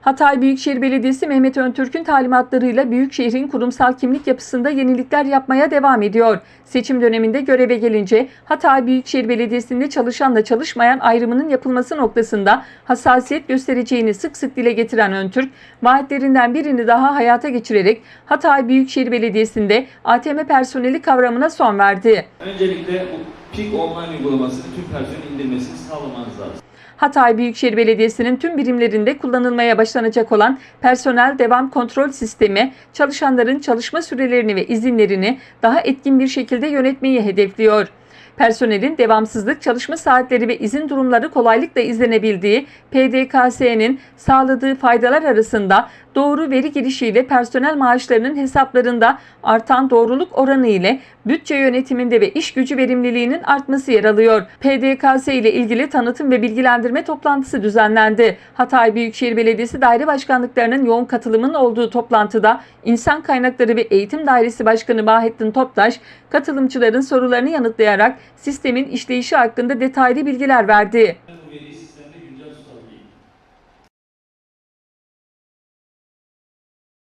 Hatay Büyükşehir Belediyesi Mehmet Öntürk'ün talimatlarıyla Büyükşehir'in kurumsal kimlik yapısında yenilikler yapmaya devam ediyor. Seçim döneminde göreve gelince Hatay Büyükşehir Belediyesi'nde çalışanla çalışmayan ayrımının yapılması noktasında hassasiyet göstereceğini sık sık dile getiren Öntürk, vaatlerinden birini daha hayata geçirerek Hatay Büyükşehir Belediyesi'nde ATM personeli kavramına son verdi. Öncelikle PIK online uygulamasını tüm personelin indirmesini sağlamanız lazım. Hatay Büyükşehir Belediyesi'nin tüm birimlerinde kullanılmaya başlanacak olan personel devam kontrol sistemi, çalışanların çalışma sürelerini ve izinlerini daha etkin bir şekilde yönetmeyi hedefliyor. Personelin devamsızlık çalışma saatleri ve izin durumları kolaylıkla izlenebildiği PDKS'nin sağladığı faydalar arasında doğru veri girişiyle personel maaşlarının hesaplarında artan doğruluk oranı ile bütçe yönetiminde ve iş gücü verimliliğinin artması yer alıyor. PDKS ile ilgili tanıtım ve bilgilendirme toplantısı düzenlendi. Hatay Büyükşehir Belediyesi daire başkanlıklarının yoğun katılımının olduğu toplantıda İnsan Kaynakları ve Eğitim Dairesi Başkanı Bahettin Toptaş, katılımcıların sorularını yanıtlayarak sistemin işleyişi hakkında detaylı bilgiler verdi.